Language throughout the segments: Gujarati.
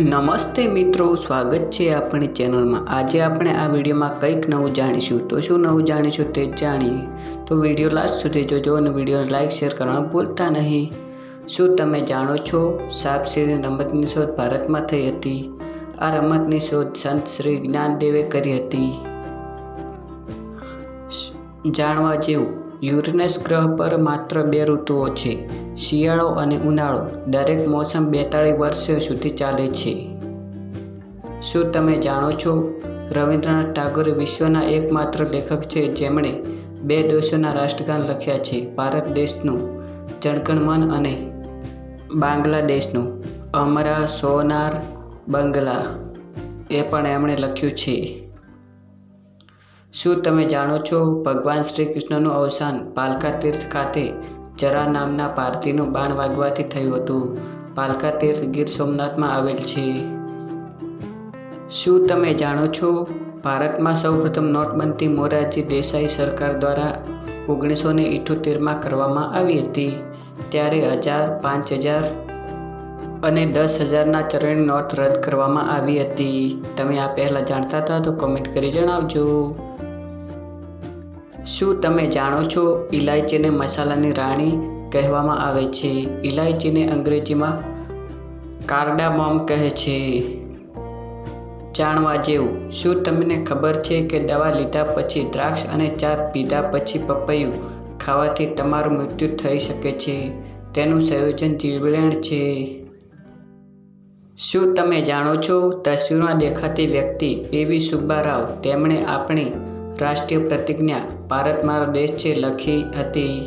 નમસ્તે મિત્રો, સ્વાગત છે આપણી ચેનલમાં. આજે આપણે આ વિડીયોમાં કંઈક નવું જાણીશું. તો શું નવું જાણીશું તે જાણીએ. તો વીડિયો લાસ્ટ સુધી જોજો અને વિડીયોને લાઇક શેર કરવાનું ભૂલતા નહીં. શું તમે જાણો છો, સાપ સીડી રમતની શોધ ભારતમાં થઈ હતી. આ રમતની શોધ સંત શ્રી જ્ઞાનદેવે કરી હતી. જાણવા જેવું. યુરેનસ ગ્રહ પર માત્ર બે ઋતુઓ છે, શિયાળો અને ઉનાળો. દરેક મોસમ બેતાળીસ વર્ષ સુધી ચાલે છે. શું તમે જાણો છો? રવિન્દ્રનાથ ટાગોર વિશ્વના એકમાત્ર લેખક છે જેમણે બે દેશોના રાષ્ટ્રગાન લખ્યા છે, ભારત દેશનું જણગણમન અને બાંગ્લાદેશનું. અમરા સોનાર બંગલા. એ પણ એમણે લખ્યું છે. શું તમે જાણો છો ભગવાન શ્રી કૃષ્ણનું અવસાન પાલકા તીર્થ ખાતે જરા નામના પારતીનું બાણ વાગવાથી થયું હતું? પાલકા તીર્થ ગીર સોમનાથમાં આવેલ છે. શું તમે જાણો છો ભારતમાં સૌપ્રથમ નોટબંધી મોરારજી દેસાઈ સરકાર દ્વારા ઓગણીસો ને ઇઠોતેરમાં કરવામાં આવી હતી? ત્યારે હજાર, પાંચ હજાર અને દસ હજારના ચરણી નોટ રદ કરવામાં આવી હતી. તમે આ પહેલાં જાણતા હતા તો કમેન્ટ કરી જણાવજો. શું તમે જાણો છો ઇલાયચીને મસાલાની રાણી કહેવામાં આવે છે? ઇલાયચીને અંગ્રેજીમાં કાર્ડામોમ કહે છે. જાણવા જેવું. શું તમને ખબર છે કે દવા લીધા પછી દ્રાક્ષ અને ચા પીધા પછી પપૈયું ખાવાથી તમારું મૃત્યુ થઈ શકે છે? તેનું સંયોજન જીવલેણ છે. શું તમે જાણો છો? તસવીરમાં દેખાતી વ્યક્તિ પીવી સુબ્બારાવ. તેમણે આપણી રાષ્ટ્રીય પ્રતિજ્ઞા ભારત મારો દેશ છે લખી હતી.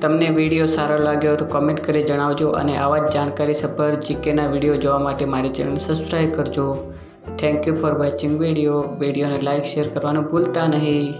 તમને વીડિયો સારો લાગ્યો તો કમેન્ટ કરી જણાવજો અને આવા જ જાણકારી સભર જીકેના વીડિયો જોવા માટે મારી ચેનલ સબસ્ક્રાઈબ કરજો. Thank you for watching video વિડીયોને લાઇક શેર કરવાનું ભૂલતા નહીં.